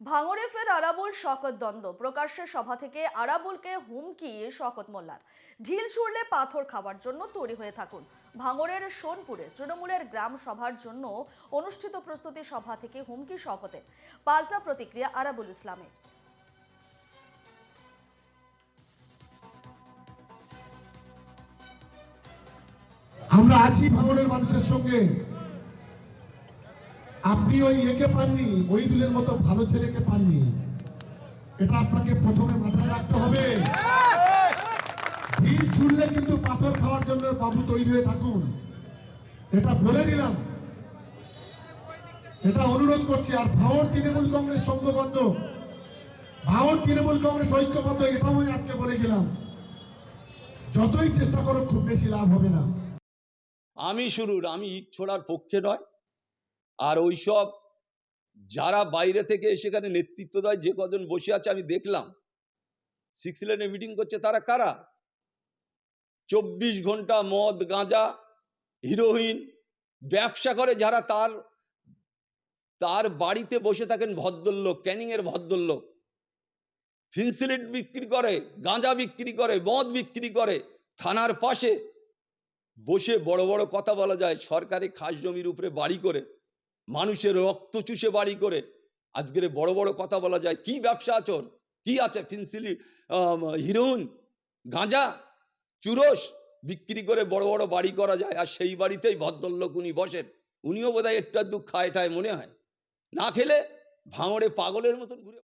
ভাঙড়ে ফের আরাবুল শকত দ্বন্দ্ব। প্রকাশ্যে সভা থেকে আরাবুলকে হুমকি শকত মোল্লার। ঢিল ছুড়লে পাথর খাওয়ার জন্য তৈরি হয়ে থাকুন। ভাঙড়ের সোনপুরে তৃণমূলের গ্রাম সভার জন্য অনুষ্ঠিত প্রস্তুতি সভা থেকে হুমকি শকতের। পাল্টা প্রতিক্রিয়া আরাবুল ইসলামের আমরা আছি ভাঙনের মানুষের সঙ্গে। আপনি ওই একে পাননি ওই দুলের মতো ভালো ছেলেকে পাননি। এটা আপনাকে প্রথমে মাথায় রাখতে হবে। ঢিল ছুড়লে কিন্তু পাথর খাওয়ার জন্য বাবু তৈরি হয়ে থাকুন। এটা বলে দিলাম। এটা অনুরোধ করছি, আর ভাঙর তৃণমূল কংগ্রেস সংঘবদ্ধ ভাঙর তৃণমূল কংগ্রেস ঐক্যবদ্ধ, এটাও আমি আজকে বলে গেলাম যতই চেষ্টা করো খুব বেশি লাভ হবে না। আমি শুরুর আমি ইট ছোড়ার পক্ষে নয়। আর ওই সব যারা বাইরে থেকে সেখানে নেতৃত্ব দেয়, যে কজন বসে আছে, আমি দেখলাম। সিক্স লেনে মিটিং করছে, তারা কারা? চব্বিশ ঘণ্টা মদ, গাঁজা, হিরোইন, ব্যবসা করে যারা তার তার বাড়িতে বসে থাকেন ভদ্রলোক ক্যানিংয়ের ভদ্রলোক। ফিনসিলেট বিক্রি করে, গাঁজা বিক্রি করে, মদ বিক্রি করে, থানার পাশে বসে বড় বড় কথা বলা যায়, সরকারি খাস জমির উপরে বাড়ি করে। মানুষের রক্ত চুষে বাড়ি করে। আজকের বড় বড় কথা বলা যায়, কি ব্যবসা আচর কি আছে ফিনসিলি হিরোইন গাঁজা, চুরস বিক্রি করে বড় বড় বাড়ি করা যায়? আর সেই বাড়িতেই ভদ্রলোক উনি বসেন। উনিও বোধহয় একটু দুঃখ খায় টায় মনে হয়। না খেলে ভাঙড়ে পাগলের মতন ঘুরে